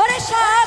ওরে সব